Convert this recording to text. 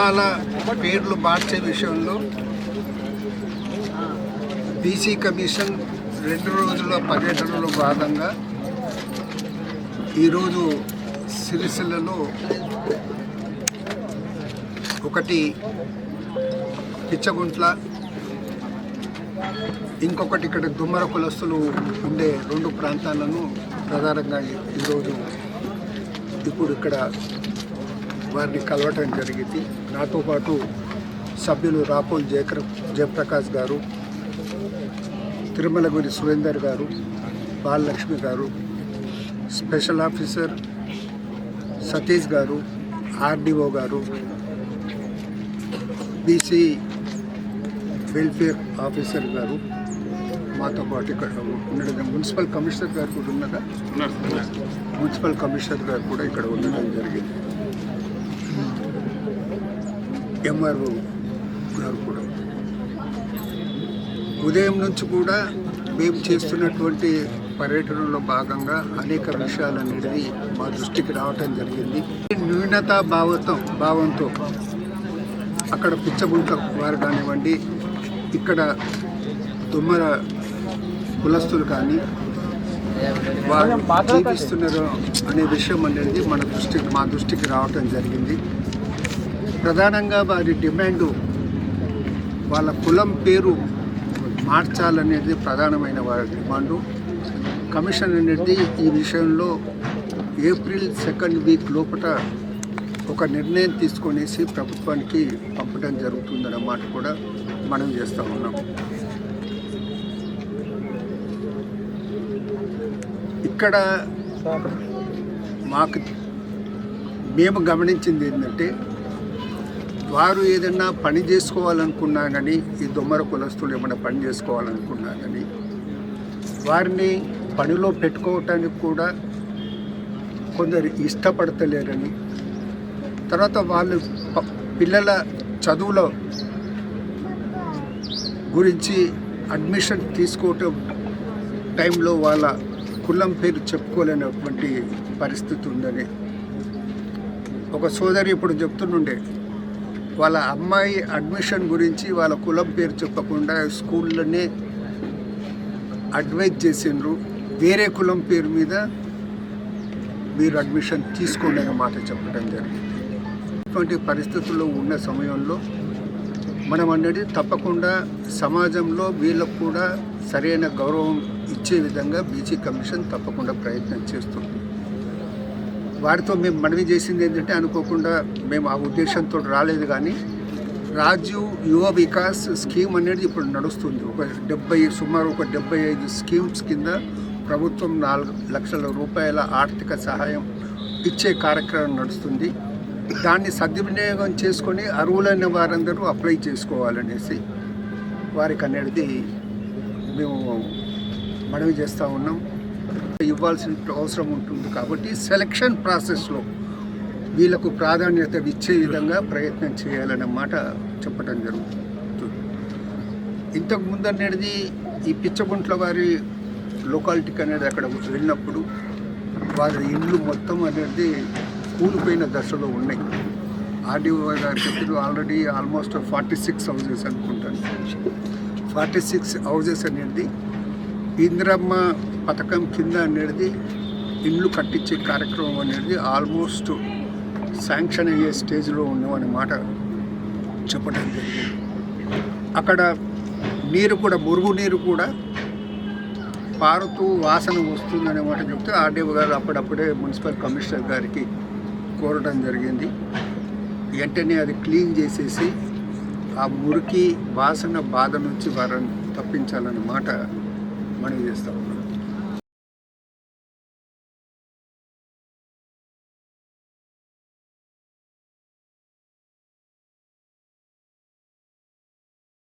కులాల పేర్లు మార్చే విషయంలో బీసీ కమిషన్ రెండు రోజుల పర్యటనలో భాగంగా ఈరోజు సిరిసిల్లలో ఒకటి పిచ్చగుంట్ల ఇంకొకటి ఇక్కడ దుమ్మర కులస్తులు ఉండే రెండు ప్రాంతాలను ప్రధానంగా ఈరోజు ఇప్పుడు ఇక్కడ వారిని కలవటం జరిగింది. నాతో పాటు సభ్యులు రాపోల్ జయకర్ జయప్రకాష్ గారు తిరుమలగురి సురేందర్ గారు బాలలక్ష్మి గారు స్పెషల్ ఆఫీసర్ సతీష్ గారు ఆర్డీఓ గారు బీసీ వెల్ఫేర్ ఆఫీసర్ గారు మాతో పాటు ఇక్కడ ఉండడం. మున్సిపల్ కమిషనర్ గారు కూడా ఉన్నదా? మున్సిపల్ కమిషనర్ గారు కూడా ఇక్కడ ఉండడం జరిగింది. ఎంఆర్ఓ గారు కూడా. ఉదయం నుంచి కూడా మేము చేస్తున్నటువంటి పర్యటనలో భాగంగా అనేక విషయాలు అనేది మా దృష్టికి రావటం జరిగింది. న్యూనతా భావతో భావంతో అక్కడ పిచ్చగుంట వారు కానివ్వండి ఇక్కడ దుమ్మర కులస్తులు కానీ వారు జీవిస్తున్నారు అనే విషయం అనేది మన దృష్టికి మా దృష్టికి రావటం జరిగింది. ప్రధానంగా వారి డిమాండు వాళ్ళ కులం పేరు మార్చాలనేది ప్రధానమైన వారి డిమాండు. కమిషన్ అనేది ఈ విషయంలో ఏప్రిల్ సెకండ్ వీక్ లోపల ఒక నిర్ణయం తీసుకొనేసి ప్రభుత్వానికి పంపడం జరుగుతుందన్నమాట కూడా మనం చేస్తూ ఉన్నాం. ఇక్కడ మాకు మేము గమనించింది ఏంటంటే వారు ఏదైనా పని చేసుకోవాలనుకున్నా కానీ ఈ దొమ్మర కులస్తులు ఏమైనా పని చేసుకోవాలనుకున్నా కానీ వారిని పనిలో పెట్టుకోవటానికి కూడా కొందరు ఇష్టపడతలేరని తర్వాత వాళ్ళు పిల్లల చదువుల గురించి అడ్మిషన్ తీసుకోవటం టైంలో వాళ్ళ కులం పేరు చెప్పుకోలేనటువంటి పరిస్థితి ఉందని ఒక సోదరి ఇప్పుడు చెప్తుండే వాళ్ళ అమ్మాయి అడ్మిషన్ గురించి వాళ్ళ కులం పేరు చెప్పకుండా స్కూల్లోనే అడ్వైజ్ చేసిండ్రు. వేరే కులం పేరు మీద మీరు అడ్మిషన్ తీసుకోండి అనే మాట చెప్పడం జరిగింది. ఇటువంటి పరిస్థితుల్లో ఉన్న సమయంలో మనం అనేది తప్పకుండా సమాజంలో వీళ్ళకు కూడా సరైన గౌరవం ఇచ్చే విధంగా బీసీ కమిషన్ తప్పకుండా ప్రయత్నం చేస్తుంది. వారితో మేము మనవి చేసింది ఏంటంటే అనుకోకుండా మేము ఆ ఉద్దేశంతో రాలేదు కానీ రాజీవ్ యువ వికాస్ స్కీమ్ అనేది ఇప్పుడు నడుస్తుంది. ఒక డెబ్బై సుమారు ఒక డెబ్బై ఐదు స్కీమ్స్ కింద ప్రభుత్వం నాలుగు లక్షల రూపాయల ఆర్థిక సహాయం ఇచ్చే కార్యక్రమం నడుస్తుంది. దాన్ని సద్వినియోగం చేసుకొని అర్హులైన వారందరూ అప్లై చేసుకోవాలనేసి వారికి అనేది మేము మనవి చేస్తూ ఉన్నాం. ఇవ్వాల్సిన అవసరం ఉంటుంది కాబట్టి సెలక్షన్ ప్రాసెస్లో వీళ్ళకు ప్రాధాన్యత ఇచ్చే విధంగా ప్రయత్నం చేయాలనే మాట చెప్పడం జరుగుతుంది. ఇంతకు ముందు అనేది ఈ పిచ్చగుంట్ల వారి లొకాలిటీకి అనేది అక్కడ వెళ్ళినప్పుడు వారి ఇల్లు మొత్తం అనేది కూలిపోయిన దశలో ఉన్నాయి. ఆర్డీఓ గారు చెప్పారు already almost forty six houses అనుకుంటాను. ఫార్టీ సిక్స్ హౌజెస్ అనేది ఇందిరమ్మ పథకం కింద అనేది ఇల్లు కట్టించే కార్యక్రమం అనేది ఆల్మోస్ట్ శాంక్షన్ అయ్యే స్టేజ్లో ఉన్నామని మాట చెప్పడం జరిగింది. అక్కడ నీరు కూడా మురుగు నీరు కూడా పారుతూ వాసన వస్తుందనే మాట చెప్తే ఆర్డీఓ గారు అప్పుడప్పుడే మున్సిపల్ కమిషనర్ గారికి కోరడం జరిగింది. వెంటనే అది క్లీన్ చేసేసి ఆ మురికి వాసన బాధ నుంచి వారిని తప్పించాలన్న మాట మనం చేస్తూ ఉన్నాం.